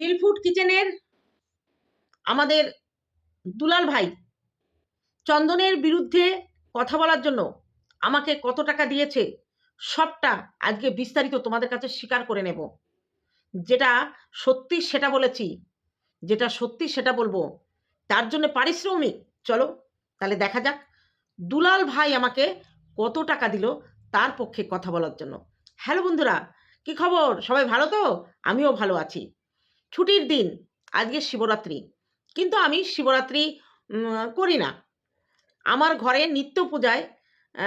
Hill food কিচেনের আমাদের দুলাল ভাই চন্দনের বিরুদ্ধে কথা বলার জন্য আমাকে কত টাকা দিয়েছে, সবটা আজকে বিস্তারিত তোমাদের কাছে স্বীকার করে নেব। যেটা সত্যি সেটা বলেছি, যেটা সত্যি সেটা বলব, তার জন্য পারিশ্রমিক। চলো, তাহলে দেখা যাক, দুলাল ভাই আমাকে কত টাকা দিল তার পক্ষে কথা বলার জন্য। হ্যালো বন্ধুরা, কি খবর? সবাই ভালো তো? আমিও ভালো আছি। ছুটির দিন, আজকে শিবরাত্রি। কিন্তু আমি শিবরাত্রি করি না। আমার ঘরে নিত্য পূজায়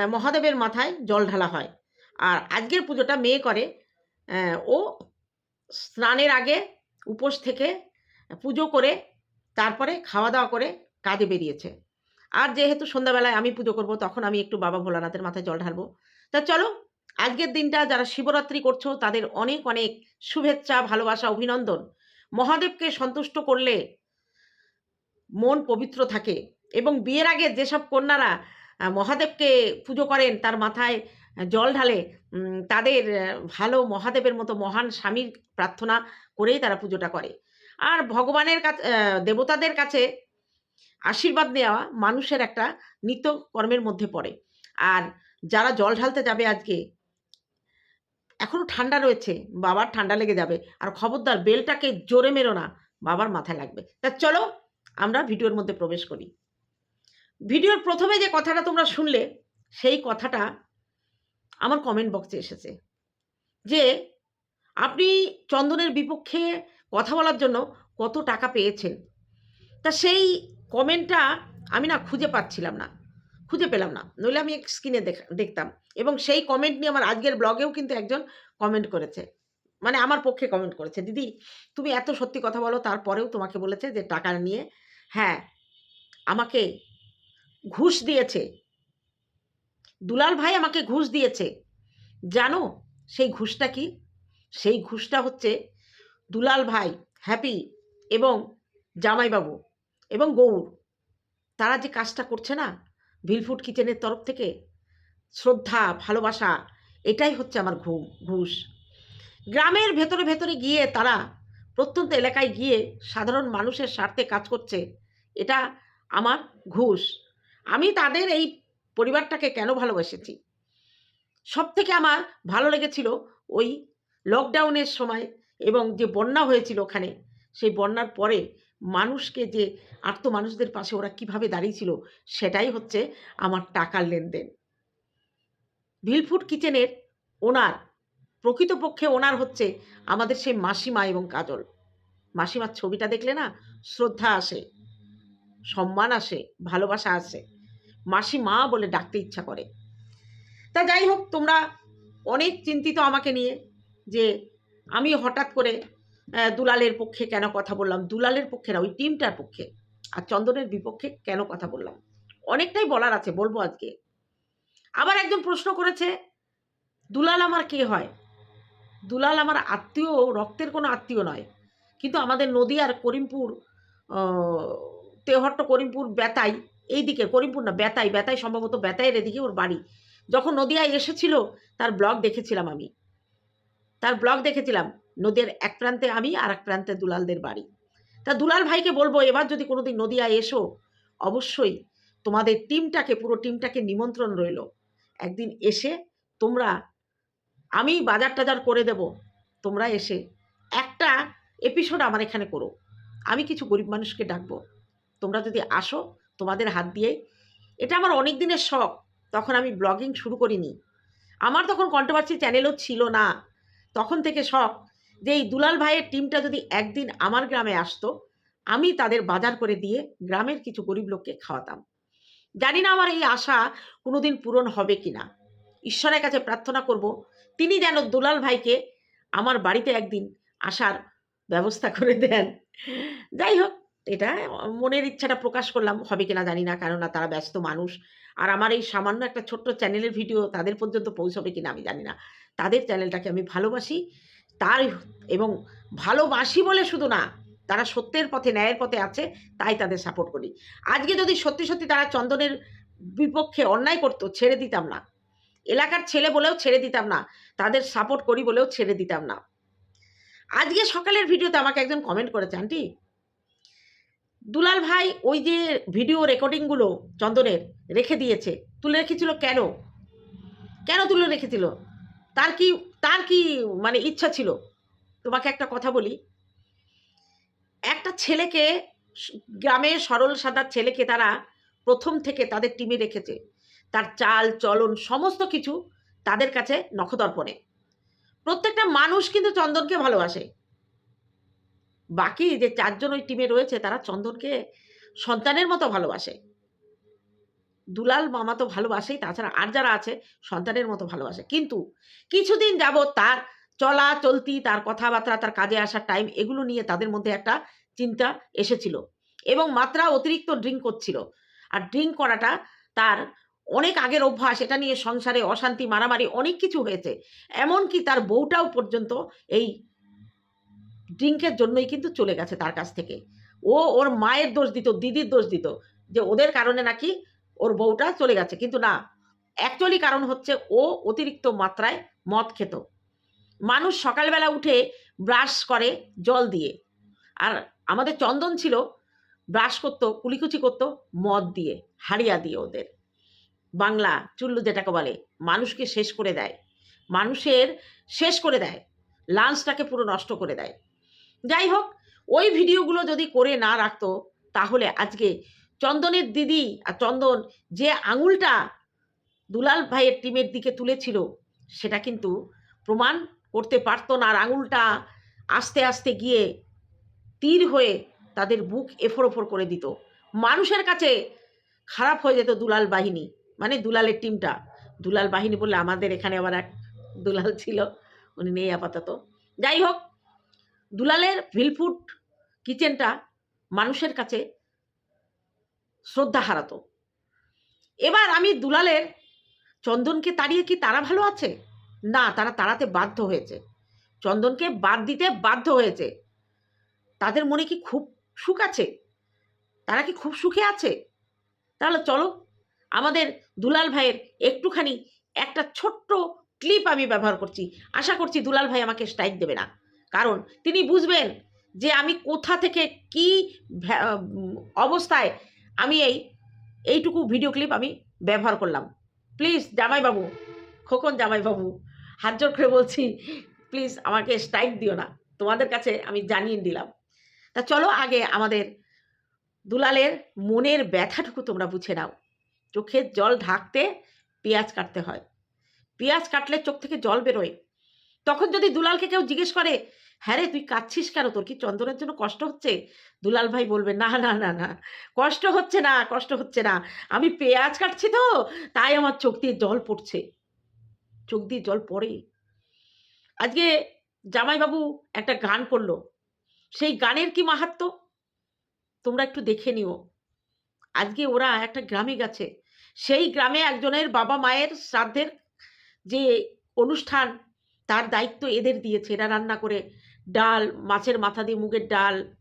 মহাদেবের মাথায় জল ঢালা হয়। আর আজকের পুজোটা মেয়ে করে ও স্নানের আগে উপোস থেকে পুজো করে, তারপরে খাওয়া দাওয়া করে কাজে বেরিয়েছে। আর যেহেতু সন্ধ্যাবেলায় আমি পুজো করব, তখন আমি একটু বাবা ভোলানাথের মাথায় জল ঢালবো। তা চলো, আজকের দিনটা যারা শিবরাত্রি করছ, তাদের অনেক অনেক শুভেচ্ছা, ভালোবাসা, অভিনন্দন। মহাদেবকে সন্তুষ্ট করলে মন পবিত্র থাকে এবং বিয়ের আগে যেসব কন্যারা মহাদেবকে পুজো করেন, তার মাথায় জল ঢালে তাদের ভালো মহাদেবের মতো মহান স্বামীর প্রার্থনা করেই তারা পুজোটা করে। আর ভগবানের কাছে দেবতাদের কাছে আশীর্বাদ নেওয়া মানুষের একটা নিত্য কর্মের মধ্যে পড়ে। আর যারা জল ঢালতে যাবে আজকে এখনও ঠান্ডা রয়েছে, বাবার ঠান্ডা লেগে যাবে। আর খবরদার, বেলটাকে জোরে মেরো না, বাবার মাথায় লাগবে। তা চলো, আমরা ভিডিওর মধ্যে প্রবেশ করি। ভিডিওর প্রথমে যে কথাটা তোমরা শুনলে, সেই কথাটা আমার কমেন্ট বক্সে এসেছে। যে, আপনি চন্দনের বিপক্ষে কথা বলার জন্য কত টাকা পেয়েছেন? তা সেই কমেন্টটা আমি না খুঁজে পাচ্ছিলাম না। খুঁজে পেলাম না। নইলে আমি স্ক্রিনে দেখতাম। এবং সেই কমেন্ট নিয়ে আমার আজকের ব্লগেও কিন্তু একজন কমেন্ট করেছে। মানে আমার পক্ষে কমেন্ট করেছে, দিদি, তুমি এত সত্যি কথা বলো, তারপরেও তোমাকে বলেছে যে টাকা নিয়ে হ্যাঁ আমাকে ঘুষ দিয়েছে। দুলাল ভাই আমাকে ঘুষ দিয়েছে। জানো, সেই ঘুষটা কি? সেই ঘুষটা হচ্ছে দুলাল ভাই, হ্যাপি এবং জামাইবাবু এবং গৌর। তারা যে কাজটা করছে না ভিলফুড কিচেনের তরফ থেকে শ্রদ্ধা, ভালোবাসা, এটাই হচ্ছে আমার ঘুম, ঘুষ। গ্রামের ভেতরে ভেতরে গিয়ে তারা প্রত্যন্ত এলাকায় গিয়ে সাধারণ মানুষের স্বার্থে কাজ করছে, এটা আমার ঘুষ। আমি তাদের এই পরিবারটাকে কেন ভালোবেসেছি? সব থেকে আমার ভালো লেগেছিল ওই লকডাউনের সময় এবং যে বন্যা হয়েছিল ওখানে, সেই বন্যার পরে মানুষকে যে আর্ত মানুষদের পাশে ওরা কীভাবে দাঁড়িয়েছিল সেটাই হচ্ছে আমার টাকার লেনদেন। ভিলফুড কিচেনের ওনার, প্রকৃতপক্ষে ওনার হচ্ছে আমাদের সেই মাসিমা এবং কাজল। মাসিমার ছবিটা দেখলে না শ্রদ্ধা আসে, সম্মান আসে, ভালোবাসা আসে। মাসি মা বলে ডাকতে ইচ্ছা করে। তা যাই হোক, তোমরা অনেক চিন্তিত আমাকে নিয়ে যে আমি হঠাৎ করে দুলালের পক্ষে কেন কথা বললাম? দুলালের পক্ষে না, ওই টিমটার পক্ষে। আর চন্দনের বিপক্ষে কেন কথা বললাম? অনেকটাই বলার আছে, বলব আজকে। আবার একজন প্রশ্ন করেছে, দুলাল আমার কে হয়? দুলাল আমার আত্মীয় রক্তের কোনো আত্মীয় নয়। কিন্তু আমাদের নদীয়ার করিমপুর তেহট্ট করিমপুর বেতাই, এই দিকে করিমপুর না, বেতাই বেতাই সম্ভবত বেতাইয়ের এদিকে ওর বাড়ি। যখন নদিয়ায় এসেছিল, তার ব্লগ দেখেছিলাম আমি। তার ব্লগ দেখেছিলাম। নদীর এক প্রান্তে আমি আর এক প্রান্তে দুলালদের বাড়ি। তা দুলাল ভাইকে বলব, এবার যদি কোনোদিন নদিয়ায় এসো, অবশ্যই তোমাদের টিমটাকে, পুরো টিমটাকে নিমন্ত্রণ রইল। একদিন এসে তোমরা, আমি বাজার টাজার করে দেব, তোমরা এসে একটা এপিসোড আমার এখানে করো। আমি কিছু গরিব মানুষকে ডাকবো। তোমরা যদি আসো, তোমাদের হাত দিয়ে। এটা আমার অনেক দিনের শখ, তখন আমি ব্লগিং শুরু করিনি। আমার তখন কন্ট্রোভার্সি চ্যানেলও ছিল না। তখন থেকে শখ যে এই দুলাল ভাইয়ের টিমটা যদি একদিন আমার গ্রামে আসতো, আমি তাদের বাজার করে দিয়ে গ্রামের কিছু গরিব লোককে খাওয়াতাম। জানি না আমার এই আশা কোনোদিন পূরণ হবে কি না ঈশ্বরের কাছে প্রার্থনা করব, তিনি যেন দুলাল ভাইকে আমার বাড়িতে একদিন আসার ব্যবস্থা করে দেন। যাই হোক, এটা মনের ইচ্ছাটা প্রকাশ করলাম, হবে কিনা জানি না, কেননা তারা ব্যস্ত মানুষ। আর আমার এই সামান্য একটা ছোট্ট চ্যানেলের ভিডিও তাদের পর্যন্ত পৌঁছবে কিনা আমি জানি না। তাদের চ্যানেলটাকে আমি ভালোবাসি। তার এবং ভালোবাসি বলে শুধু না, তারা সত্যের পথে, ন্যায়ের পথে আছে, তাই তাদের সাপোর্ট করি। আজকে যদি সত্যি সত্যি তারা চন্দনের বিপক্ষে অন্যায় করতো, ছেড়ে দিতাম না। এলাকার ছেলে বলেও ছেড়ে দিতাম না, তাদের সাপোর্ট করি বলেও ছেড়ে দিতাম না। আজকে সকালের ভিডিওতে আমাকে একজন কমেন্ট করেছে, আন্টি। দুলাল ভাই ওই যে ভিডিও রেকর্ডিংগুলো চন্দনের রেখে দিয়েছে, তুলে রেখেছিল কেন? কেন তুলে রেখেছিল? তার কি তার কি মানে ইচ্ছা ছিল? তোমাকে একটা কথা বলি। একটা ছেলেকে গ্রামের সরল সাদা ছেলেকে তারা প্রথম থেকে তাদের টিমে রেখেছে। তার চাল, চলন, সমস্ত কিছু তাদের কাছে নখদর্পণে। প্রত্যেকটা মানুষ কিন্তু চন্দনকে ভালোবাসে। বাকি যে চারজন ওই টিমে রয়েছে, তারা চন্দনকে সন্তানের মতো ভালোবাসে। দুলাল মামা তো ভালোবাসেই, তাছাড়া আর যারা আছে, সন্তানের মতো ভালোবাসে। কিন্তু কিছুদিন যাবৎ তার চলা চলতি, তার কথাবার্তা, তার কাজে আসার টাইম এগুলো নিয়ে তাদের মধ্যে একটা চিন্তা এসেছিল। এবং মাত্রা অতিরিক্ত ড্রিঙ্ক করছিল। আর ড্রিঙ্ক করাটা তার অনেক আগের অভ্যাস, এটা নিয়ে সংসারে অশান্তি, মারামারি অনেক কিছু হয়েছে। এমনকি তার বউটাও পর্যন্ত এই ড্রিঙ্কের জন্যই কিন্তু চলে গেছে তার কাছ থেকে। ও ওর মায়ের দোষ দিত, দিদির দোষ দিত। যে ওদের কারণে নাকি ওর বউটা চলে গেছে। কিন্তু না অ্যাকচুয়ালি কারণ হচ্ছে ও অতিরিক্ত মাত্রায় মদ খেত। মানুষ সকালবেলা উঠে ব্রাশ করে জল দিয়ে। আর আমাদের চন্দন ছিল ব্রাশ করতো, কুলিকুচি করতো, মদ দিয়ে, হাড়িয়া দিয়ে ওদের। বাংলা চুল্লু যেটাকে বলে, মানুষকে শেষ করে দেয়। মানুষের শেষ করে দেয়। লাঞ্চটাকে পুরো নষ্ট করে দেয়। যাই হোক, ওই ভিডিওগুলো যদি করে না রাখতো, তাহলে আজকে চন্দনের দিদি আর চন্দন যে আঙুলটা দুলাল ভাইয়ের টিমের দিকে তুলেছিল, সেটা কিন্তু প্রমাণ করতে পারতো না আর আঙুলটা আস্তে আস্তে গিয়ে তীর হয়ে তাদের বুক এফোর ওফর করে দিত। মানুষের কাছে খারাপ হয়ে যেত দুলাল বাহিনী মানে দুলালের টিমটা। দুলাল বাহিনী বললে, আমাদের এখানে আবার এক দুলাল ছিল, উনি নেই আপাতত। যাই হোক, দুলালের ভিলফুট কিচেনটা মানুষের কাছে শ্রদ্ধা হারাতো এবার আমি দুলালের চন্দনকে তাড়িয়ে কি তারা ভালো আছে? না, তারা তাড়াতে বাধ্য হয়েছে। চন্দনকে বাদ দিতে বাধ্য হয়েছে। তাদের মনে কি খুব সুখ আছে? তারা কি খুব সুখে আছে? তাহলে চলো, আমাদের দুলাল ভাইয়ের একটুখানি একটা ছোট্ট ক্লিপ আমি ব্যবহার করছি। আশা করছি দুলাল ভাই আমাকে স্ট্রাইক দেবে না। কারণ তিনি বুঝবেন যে আমি কোথা থেকে কি অবস্থায় আমি এই, এইটুকু ভিডিও ক্লিপ আমি ব্যবহার করলাম। প্লিজ জামাইবাবু, খোকন জামাইবাবু, হাত জোর করে বলছি প্লিজ আমাকে স্ট্রাইক দিও না। তোমাদের কাছে আমি জানিয়ে দিলাম। তা চলো আগে আমাদের দুলালের মনের ব্যথাটুকু তোমরা বুঝে নাও। চোখের জল ঢাকতে পেঁয়াজ কাটতে হয়। পেঁয়াজ কাটলে চোখ থেকে জল বেরোয়। তখন যদি দুলালকে কেউ জিজ্ঞেস করে হ্যাঁ রে, তুই কাঁদছিস কেন? তোর কি চন্দনের জন্য কষ্ট হচ্ছে? দুলাল ভাই বলবে, না না না না, কষ্ট হচ্ছে না, কষ্ট হচ্ছে না। আমি পেঁয়াজ কাটছি তো, তাই আমার চোখ দিয়ে জল পড়ছে। চোখ দিয়ে জল পড়ে। আজকে জামাইবাবু একটা গান করল। সেই গানের কি মাহাত্ম তোমরা একটু দেখে নিও। আজকে ওরা একটা গ্রামে গেছে। সেই গ্রামে একজনের বাবা মায়ের শ্রাদ্ধের যে অনুষ্ঠান, তার দায়িত্ব এদের দিয়েছে। এরা রান্না করে ডাল, মাছের মাথা দিয়ে মুগের ডাল,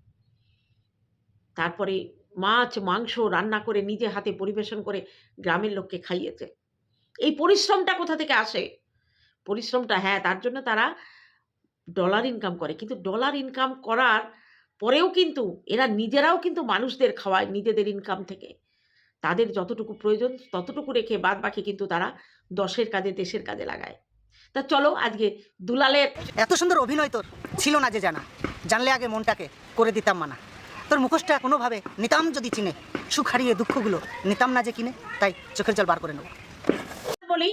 তারপরে মাছ, মাংস রান্না করে নিজে হাতে পরিবেশন করে গ্রামের লোককে খাইয়েছে। এই পরিশ্রমটা কোথা থেকে আসে? পরিশ্রমটা হ্যাঁ তার জন্য তারা ডলার ইনকাম করে। কিন্তু ডলার ইনকাম করার পরেও কিন্তু এরা নিজেরাও কিন্তু মানুষদের খাওয়ায় নিজেদের ইনকাম থেকে। তাদের যতটুকু প্রয়োজন ততটুকু রেখে বাদ বাকি কিন্তু তারা দশের কাজে, দেশের কাজে লাগায়। তা চলো আজকে দুলালের এত সুন্দর অভিনয় তোর। ছিল না যে জানা। জানলে আগে মনটাকে করে দিতাম মানা। তোর মুখোশটা কোনোভাবে নিতাম যদি চিনে। সুখ হারিয়ে দুঃখগুলো নিতাম না যে কিনে। তাই চোখের জল বার করে নেব। বলি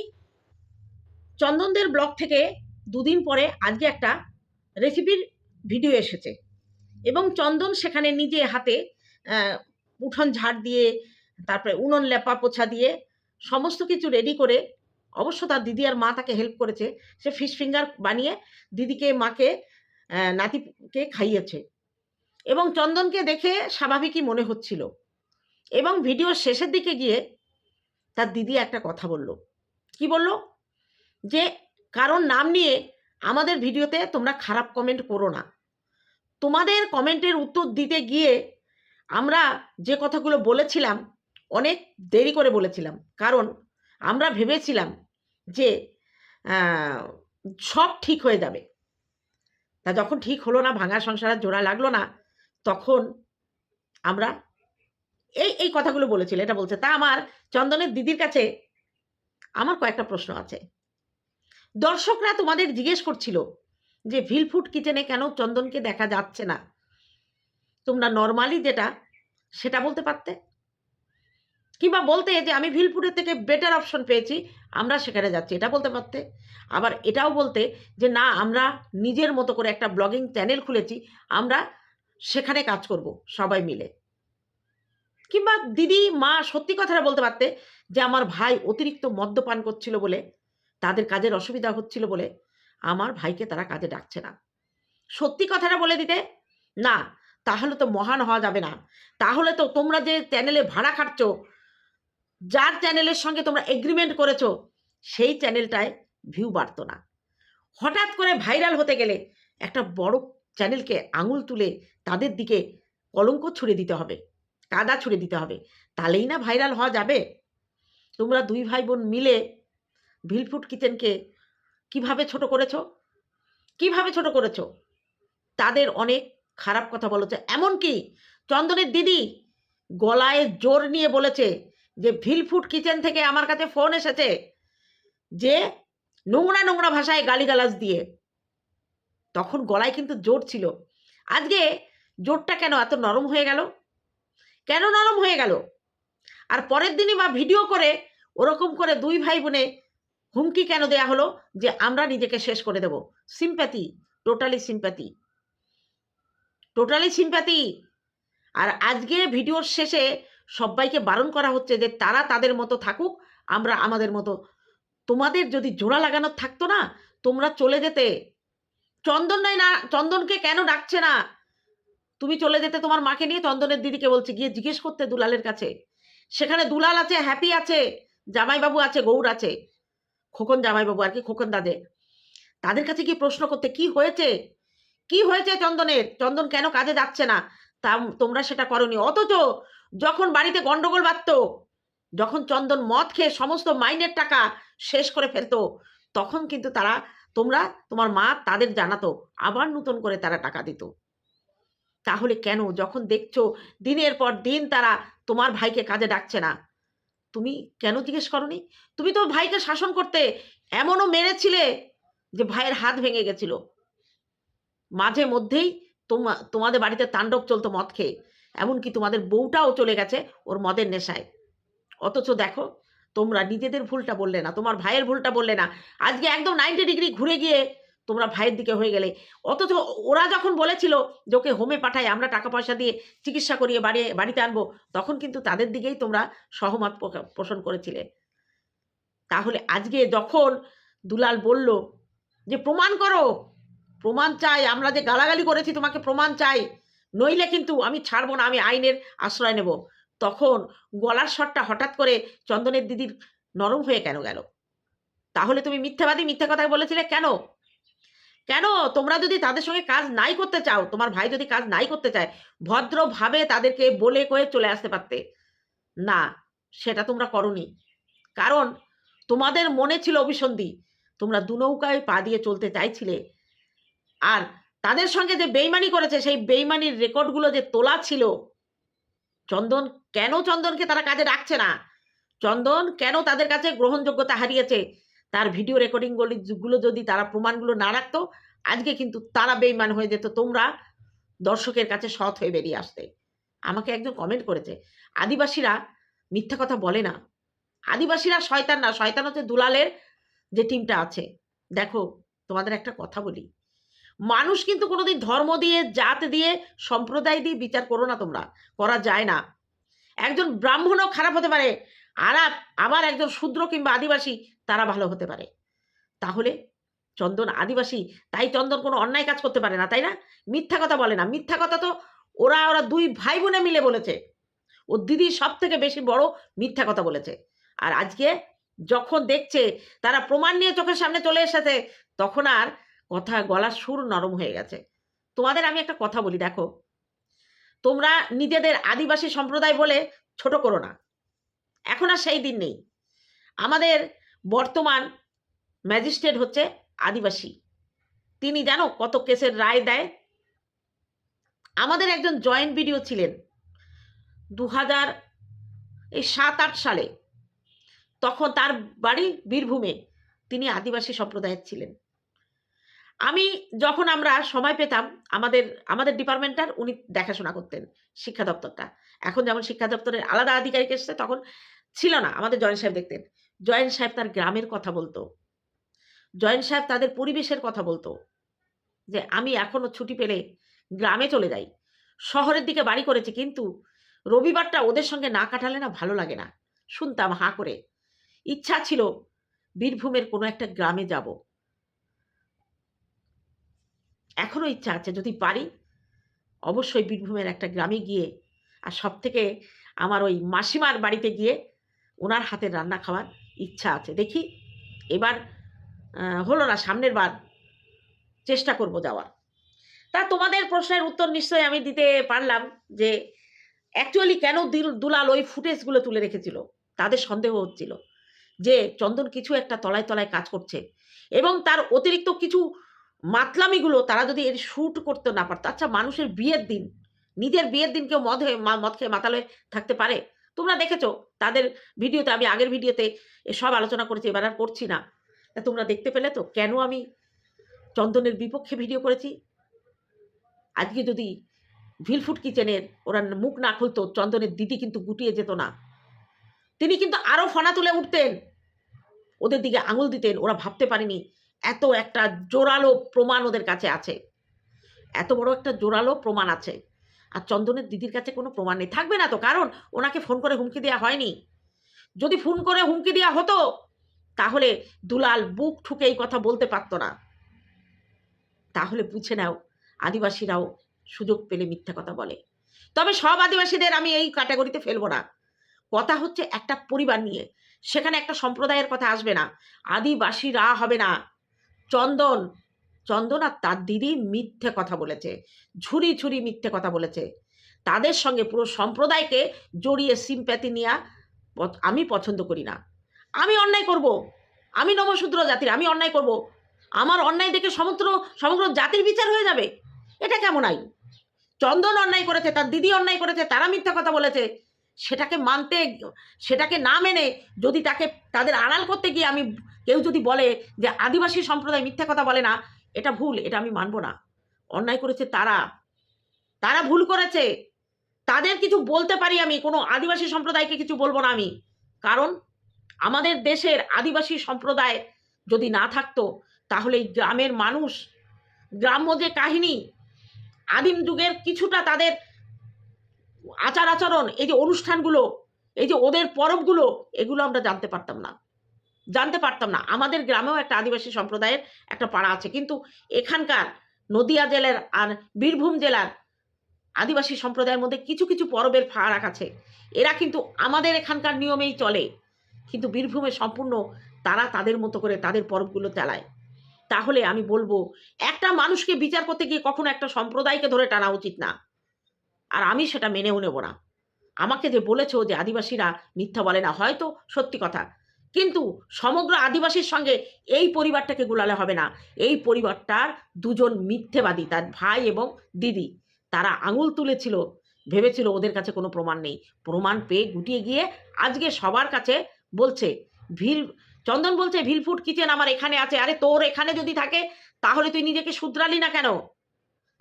চন্দনদের ব্লগ থেকে দুদিন পরে আজকে একটা রেসিপির ভিডিও এসেছে। এবং চন্দন সেখানে নিজে হাতে উঠোন ঝাড় দিয়ে তারপরে উনুন লেপা পোছা দিয়ে সমস্ত কিছু রেডি করে অবশ্য তার দিদি আর মা তাকে হেল্প করেছে। সে ফিশ ফিঙ্গার বানিয়ে দিদিকে, মাকে নাতিকে খাইয়েছে। এবং চন্দনকে দেখে স্বাভাবিকই মনে হচ্ছিল। এবং ভিডিওর শেষের দিকে গিয়ে তার দিদি একটা কথা বলল। কি বলল? যে কারণ নাম নিয়ে আমাদের ভিডিওতে তোমরা খারাপ কমেন্ট করো না। তোমাদের কমেন্টের উত্তর দিতে গিয়ে আমরা যে কথাগুলো বলেছিলাম, অনেক দেরি করে বলেছিলাম। কারণ আমরা ভেবেছিলাম যে সব ঠিক হয়ে যাবে। তা যখন ঠিক হলো না, ভাঙা সংসার জোড়া লাগল না, তখন আমরা এই এই কথাগুলো বলেছিল। এটা বলছে, তা আমার চন্দনের দিদির কাছে আমার কয়েকটা প্রশ্ন আছে। দর্শকরা তোমাদের জিজ্ঞেস করছিল যে ভিলফুড কিচেনে কেন চন্দনকে দেখা যাচ্ছে না? তোমরা নর্মালি যেটা, সেটা বলতে পারতে? কিংবা বলতে যে আমি ভিলফুডের থেকে বেটার অপশন পেয়েছি, আমরা সেখানে যাচ্ছি, এটা বলতে পারতে। আবার এটাও বলতে যে না, আমরা নিজের মতো করে একটা ব্লগিং চ্যানেল খুলেছি, আমরা সেখানে কাজ করব, সবাই মিলে। কিংবা দিদি, মা সত্যি কথাটা বলতে পারতে যে আমার ভাই অতিরিক্ত মদ্যপান করছিল বলে, তাদের কাজের অসুবিধা হচ্ছিল বলে আমার ভাইকে তারা কাজে ডাকছে না। সত্যি কথাটা বলে দিতে, না, তাহলে তো মহান হওয়া যাবে না। তাহলে তো তোমরা যে চ্যানেলে ভাড়া খাটছো যার চ্যানেলের সঙ্গে তোমরা এগ্রিমেন্ট করেছ, সেই চ্যানেলটায় ভিউ বাড়তো না। হঠাৎ করে ভাইরাল হতে গেলে একটা বড় চ্যানেলকে আঙুল তুলে তাদের দিকে কলঙ্ক ছুড়ে দিতে হবে, কাদা ছুড়ে দিতে হবে। তাহলেই না ভাইরাল হওয়া যাবে। তোমরা দুই ভাই বোন মিলে ভিলফুট কিচেনকে কীভাবে ছোট করেছ? কীভাবে ছোট করেছ? তাদের অনেক খারাপ কথা বলেছে। এমনকি চন্দনের দিদি গলায় জোর নিয়ে বলেছে যে ভিলফুড কিচেন থেকে আমার কাছে ফোন এসেছে যে নোংরা নোংরা ভাষায় গালিগালাজ দিয়ে। তখন গলায় কিন্তু জোর ছিল। আজকে জোরটা কেন এত নরম হয়ে গেল? কেন নরম হয়ে গেল? আর পরের দিনই বা ভিডিও করে ওরকম করে দুই ভাই বোনে হুমকি কেন দেয়া হলো যে আমরা নিজেকে শেষ করে দেব? Sympathy totally sympathy totally sympathy আর আজকে ভিডিওর শেষে সবাইকে বারণ করা হচ্ছে যে তারা তাদের মতো থাকুক, আমরা আমাদের মতো। তোমাদের যদি জোড়া লাগানো থাকতো না, তোমরা চলে যেতে। চন্দন নাই না, চন্দনকে কেন ডাকছে না? তুমি চলে যেতে তোমার মাকে নিয়ে চন্দনের দিদিকে বলছে, গিয়ে জিজ্ঞেস করতে দুলালের কাছে। সেখানে দুলাল আছে, হ্যাপি আছে, জামাইবাবু আছে, গৌর আছে। খোকন জামাইবাবু আর কি, খোকন দাদে। তাদের কাছে কি প্রশ্ন করতে, কি হয়েছে? কি হয়েছে চন্দনের? চন্দন কেন কাজে যাচ্ছে না? তা তোমরা সেটা করনি। অথচ যখন বাড়িতে গন্ডগোল বাঁধত, যখন চন্দন মদ খেয়ে সমস্ত মাইনের টাকা শেষ করে ফেলতো, তখন কিন্তু তারা, তোমরা, তোমার মা তাদের জানাতো, আবার নতুন করে তারা টাকা দিত। তাহলে কেন? যখন দেখছ দিনের পর দিন তারা তোমার ভাইকে কাজে ডাকছে না। তুমি কেন জিজ্ঞেস করনি? তুমি তো ভাইকে শাসন করতে এমনও মেরেছিলে যে ভাইয়ের হাত ভেঙে গেছিল। মাঝে মধ্যেই তোমা, তোমাদের বাড়িতে তাণ্ডব চলতো মদ খেয়ে। এমনকি তোমাদের বউটাও চলে গেছে ওর মদের নেশায়। অথচ দেখো, তোমরা নিজেদের ভুলটা বললে না, তোমার ভাইয়ের ভুলটা বললে না। আজকে একদম নাইনটি ডিগ্রি ঘুরে গিয়ে তোমরা ভাইয়ের দিকে হয়ে গেলে। অথচ ওরা যখন বলেছিল যে ওকে হোমে পাঠাই, আমরা টাকা পয়সা দিয়ে চিকিৎসা করিয়ে বাড়ি বাড়িতে আনব, তখন কিন্তু তাদের দিকেই তোমরা সহমত পোষণ করেছিলে। তাহলে আজকে যখন দুলাল বলল যে, প্রমাণ করো, প্রমাণ চাই, আমরা যে গালাগালি করেছি তোমাকে প্রমাণ চাই নইলে কিন্তু আমি ছাড়বো না, আমি আইনের আশ্রয় নেব। তখন গলার স্বরটা হঠাৎ করে চন্দনের দিদির নরম হয়ে কেন গেল? তাহলে তুমি মিথ্যাবাদী, মিথ্যা কথা বলেছিলে কেন? কেন? তোমরা যদি তাদের সঙ্গে কাজ নাই করতে চাও, তোমার ভাই যদি কাজ নাই করতে চায়, ভদ্রভাবে তাদেরকে বলে কয়ে চলে আসতে পারতে। না, সেটা তোমরা করনি। কারণ তোমাদের মনে ছিল অভিসন্ধি। তোমরা দু নৌকায় পা দিয়ে চলতে চাইছিলে। আর তাদের সঙ্গে যে বেইমানি করেছে, সেই বেইমানির রেকর্ডগুলো যে তোলা ছিল, চন্দন কেন চন্দনকে তারা কাজে রাখছে না? চন্দন কেন তাদের কাছে গ্রহণযোগ্যতা হারিয়েছে? তার ভিডিও রেকর্ডিংগুলো যদি তারা প্রমাণগুলো না রাখতো, আজকে কিন্তু তারা বেইমান হয়ে যেত। তোমরা দর্শকের কাছে সৎ হয়ে বেরিয়ে আসতে। আমাকে একজন কমেন্ট করেছে, আদিবাসীরা মিথ্যা কথা বলে না। আদিবাসীরা শয়তান না। শয়তান হচ্ছে দুলালের যে টিমটা আছে। দেখো, তোমাদের একটা কথা বলি। মানুষ কিন্তু কোনোদিন ধর্ম দিয়ে, জাত দিয়ে, সম্প্রদায় দিয়ে বিচার করো না তোমরা। করা যায় না। একজন ব্রাহ্মণও খারাপ হতে পারে, আর আবার একজন শূদ্র কিংবা আদিবাসী, তারা ভালো হতে পারে। তাহলে চন্দন আদিবাসী, তাই চন্দন কোনো অন্যায় কাজ করতে পারে না, তাই না? মিথ্যা কথা বলে না। মিথ্যা কথা তো ওরা ওরা দুই ভাই বোনে মিলে বলেছে। ও দিদি সব থেকে বেশি বড় মিথ্যা কথা বলেছে। আর আজকে যখন দেখছে, তারা প্রমাণ নিয়ে চোখের সামনে চলে এসেছে, তখন আর কথা গলার সুর নরম হয়ে গেছে। তোমাদের আমি একটা কথা বলি, দেখো। তোমরা নিজেদের আদিবাসী সম্প্রদায় বলে ছোট করো না। এখন আর সেই দিন নেই। আমাদের বর্তমান ম্যাজিস্ট্রেট হচ্ছে আদিবাসী। তিনি জানো কত কেসের রায় দেয়? আমাদের একজন জয়েন্ট ভিডিও ছিলেন দু হাজার এই সাত আট সালে। তখন তার বাড়ি বীরভূমে তিনি আদিবাসী সম্প্রদায়ের ছিলেন। আমি যখন আমরা সময় পেতাম, আমাদের আমাদের ডিপার্টমেন্টটার উনি দেখাশোনা করতেন শিক্ষা দপ্তরটা। এখন যেমন শিক্ষা দপ্তরের আলাদা আধিকারিক এসছে, তখন ছিল না। আমাদের জয়েন্ট সাহেব দেখতেন। জয়েন্ট সাহেব তার গ্রামের কথা বলতো। জয়েন্ট সাহেব তাদের পরিবেশের কথা বলতো। যে আমি এখনও ছুটি পেলে গ্রামে চলে যাই। শহরের দিকে বাড়ি করেছি, কিন্তু রবিবারটা ওদের সঙ্গে না কাটালে না ভালো লাগে না। শুনতাম হাঁ করে। ইচ্ছা ছিল বীরভূমের কোনো একটা গ্রামে যাব। এখনও ইচ্ছা আছে যদি পারি, অবশ্যই বীরভূমের একটা গ্রামে গিয়ে আর সব থেকে আমার ওই মাসিমার বাড়িতে গিয়ে ওনার হাতের রান্না খাওয়ার ইচ্ছা আছে। দেখি, এবার হলো না সামনের বার চেষ্টা করব যাওয়ার। তা তোমাদের প্রশ্নের উত্তর নিশ্চয়ই আমি দিতে পারলাম যে অ্যাকচুয়ালি কেন দিল- দুলাল ওই ফুটেজগুলো তুলে রেখেছিল? তাদের সন্দেহ হচ্ছিল যে চন্দন কিছু একটা তলায় তলায় কাজ করছে এবং তার অতিরিক্ত কিছু মাতলামিগুলো তারা যদি এর শ্যুট করতে না পারতো আচ্ছা মানুষের বিয়ের দিন, নিজের বিয়ের দিন কেউ মদ হয়ে মদ খেয়ে মাতালে থাকতে পারে। তোমরা দেখেছ, তাদের ভিডিওতে, আমি আগের ভিডিওতে সব আলোচনা করেছি, এবার আর করছি না। তা তোমরা দেখতে পেলে তো, কেন আমি চন্দনের বিপক্ষে ভিডিও করেছি? আজকে যদি ভিলফুট কিচেনের ওরা মুখ না খুলতো, চন্দনের দিদি কিন্তু গুটিয়ে যেত না। তিনি কিন্তু আরও ফনা তুলে উঠতেন। ওদের দিকে আঙুল দিতেন, ওরা ভাবতে পারেনি এত একটা জোরালো প্রমাণ ওদের কাছে আছে। এত বড় একটা জোরালো প্রমাণ আছে। আর চন্দনের দিদির কাছে কোনো প্রমাণ নেই। থাকবে না তো, কারণ ওনাকে ফোন করে হুমকি দেওয়া হয়নি। যদি ফোন করে হুমকি দেওয়া হতো, তাহলে দুলাল বুক ঠুকে এই কথা বলতে পারতো না। তাহলে বুঝে নাও, আদিবাসীরাও সুযোগ পেলে মিথ্যা কথা বলে। তবে সব আদিবাসীদের আমি এই ক্যাটাগরিতে ফেলব না। কথা হচ্ছে একটা পরিবার নিয়ে। সেখানে একটা সম্প্রদায়ের কথা আসবে না। আদিবাসীরা হবে না। চন্দন। চন্দন আর তার দিদি মিথ্যে কথা বলেছে। ঝুরি ঝুরি মিথ্যে কথা বলেছে। তাদের সঙ্গে পুরো সম্প্রদায়কে জড়িয়ে সিম্প্যাথি নেওয়া আমি পছন্দ করি না। আমি অন্যায় করব। আমি নমশূদ্র জাতির, আমি অন্যায় করব। আমার অন্যায় দেখে সমগ্র সমগ্র জাতির বিচার হয়ে যাবে। এটা কেমন আইন? চন্দন অন্যায় করেছে, তার দিদি অন্যায় করেছে, তারা মিথ্যা কথা বলেছে। সেটাকে মানতে, সেটাকে না মেনে যদি তাকে, তাদের আড়াল করতে গিয়ে আমি কেউ যদি বলে যে আদিবাসী সম্প্রদায় মিথ্যা কথা বলে না, এটা ভুল, এটা আমি মানব না। অন্যায় করেছে তারা। তারা ভুল করেছে। তাদের কিছু বলতে পারি আমি, কোনো আদিবাসী সম্প্রদায়কে কিছু বলব না আমি। কারণ আমাদের দেশের আদিবাসী সম্প্রদায় যদি না থাকতো, তাহলে গ্রামের মানুষ, গ্রাম্য যে কাহিনী, আদিম যুগের কিছুটা তাদের আচার আচরণ, এই যে অনুষ্ঠানগুলো, এই যে ওদের পরবগুলো, এগুলো আমরা জানতে পারতাম না। জানতে পারতাম না। আমাদের গ্রামেও একটা আদিবাসী সম্প্রদায়ের একটা পাড়া আছে। কিন্তু এখানকার নদিয়া জেলার আর বীরভূম জেলার আদিবাসী সম্প্রদায়ের মধ্যে কিছু কিছু পরবের ফারাক আছে। এরা কিন্তু আমাদের এখানকার নিয়মেই চলে। কিন্তু বীরভূমে সম্পূর্ণ তারা তাদের মতো করে তাদের পরবগুলো চালায়। তাহলে আমি বলব, একটা মানুষকে বিচার করতে গিয়ে কখনো একটা সম্প্রদায়কে ধরে টানা উচিত না। আর আমি সেটা মেনেও নেব না। আমাকে যে বলেছ যে আদিবাসীরা মিথ্যা বলে না, হয়তো সত্যি কথা। কিন্তু সমগ্র আদিবাসীর সঙ্গে এই পরিবারটাকে গুলালে হবে না। এই পরিবারটার দুজন মিথ্যেবাদী, তার ভাই এবং দিদি, তারা আঙুল তুলেছিল, ভেবেছিল ওদের কাছে কোনো প্রমাণ নেই। প্রমাণ পেয়ে গুটিয়ে গিয়ে আজকে সবার কাছে বলছে, ভিল চন্দন বলছে, ভিলফুট কিচেন আমার এখানে আছে। আরে তোর এখানে যদি থাকে, তাহলে তুই নিজেকে শুধরালি না কেন?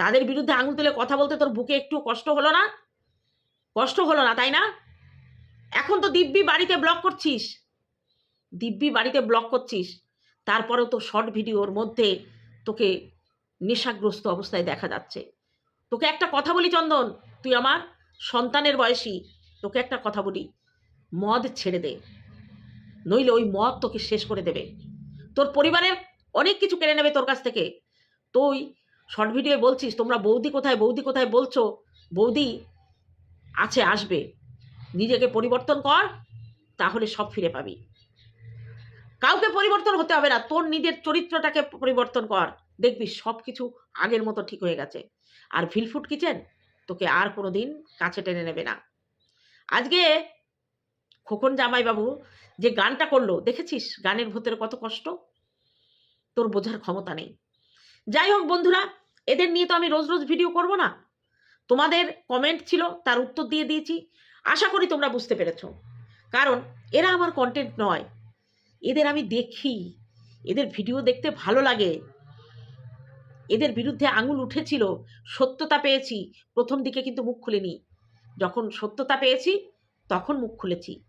তাদের বিরুদ্ধে আঙুল তুলে কথা বলতে তোর বুকে একটু কষ্ট হলো না? কষ্ট হলো না, তাই না? এখন তো দিব্যি বাড়িতে ব্লক করছিস। দিব্যি বাড়িতে ব্লক করছিস, তারপরেও তো শর্ট ভিডিওর মধ্যে তোকে নেশাগ্রস্ত অবস্থায় দেখা যাচ্ছে। তোকে একটা কথা বলি চন্দন, তুই আমার সন্তানের বয়সী, তোকে একটা কথা বলি, মদ ছেড়ে দে, নইলে ওই মদ তোকে শেষ করে দেবে। তোর পরিবারের অনেক কিছু কেড়ে নেবে তোর কাছ থেকে। তুই শর্ট ভিডিও বলছিস, তোমরা বৌদি কোথায় বৌদি কোথায় বলছো? বৌদি আছে, আসবে। নিজেকে পরিবর্তন কর, তাহলে সব ফিরে পাবি। কাউকে পরিবর্তন হতে হবে না। তোর নিজের চরিত্রটাকে পরিবর্তন কর। দেখবি সব কিছু আগের মতো ঠিক হয়ে গেছে। আর ভিলফুট কিচেন? তোকে আর কোনো দিন কাছে টেনে নেবে না। আজকে খোকন জামাইবাবু যে গানটা করল, দেখেছিস? গানের ভেতরে কত কষ্ট? তোর বোঝার ক্ষমতা নেই। যাই হোক বন্ধুরা, এদের নিয়ে তো আমি রোজ রোজ ভিডিও করব না। তোমাদের কমেন্ট ছিল, তার উত্তর দিয়ে দিয়েছি। আশা করি তোমরা বুঝতে পেরেছ। কারণ এরা আমার কন্টেন্ট নয়। এদের আমি দেখি। এদের ভিডিও দেখতে ভালো লাগে। এদের বিরুদ্ধে আঙুল উঠেছিল, সত্যতা পেয়েছি। প্রথম দিকে কিন্তু মুখ খুলিনি। যখন সত্যতা পেয়েছি, তখন মুখ খুলেছি।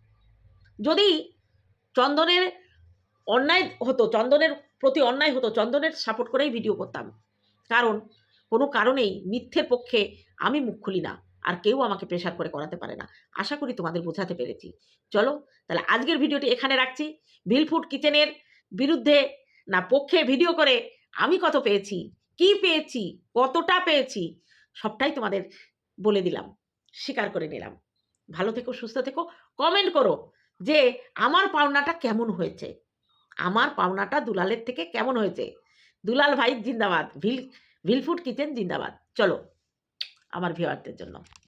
যদি চন্দনের অন্যায় হতো, চন্দনের প্রতি অন্যায় হতো, চন্দনের সাপোর্ট করেই ভিডিও করতাম। কারণ, কোনো কারণেই মিথ্যের পক্ষে আমি মুখ খুলি না। আর কেউ আমাকে প্রেশার করে করাতে পারে না। আশা করি তোমাদের বোঝাতে পেরেছি। চলো, তাহলে আজকের ভিডিওটি এখানে রাখছি। ভিলফুড কিচেনের বিরুদ্ধে না, পক্ষে ভিডিও করে আমি কত পেয়েছি, কি পেয়েছি, কতটা পেয়েছি, সবটাই তোমাদের বলে দিলাম, স্বীকার করে নিলাম। ভালো থেকো, সুস্থ থেকো কমেন্ট করো যে আমার পাওনাটা কেমন হয়েছে? আমার পাওনাটা দুলালের থেকে কেমন হয়েছে? দুলাল ভাই জিন্দাবাদ ভিল ভিলফুড কিচেন জিন্দাবাদ। চলো। আমার ভিওয়ারদের জন্য।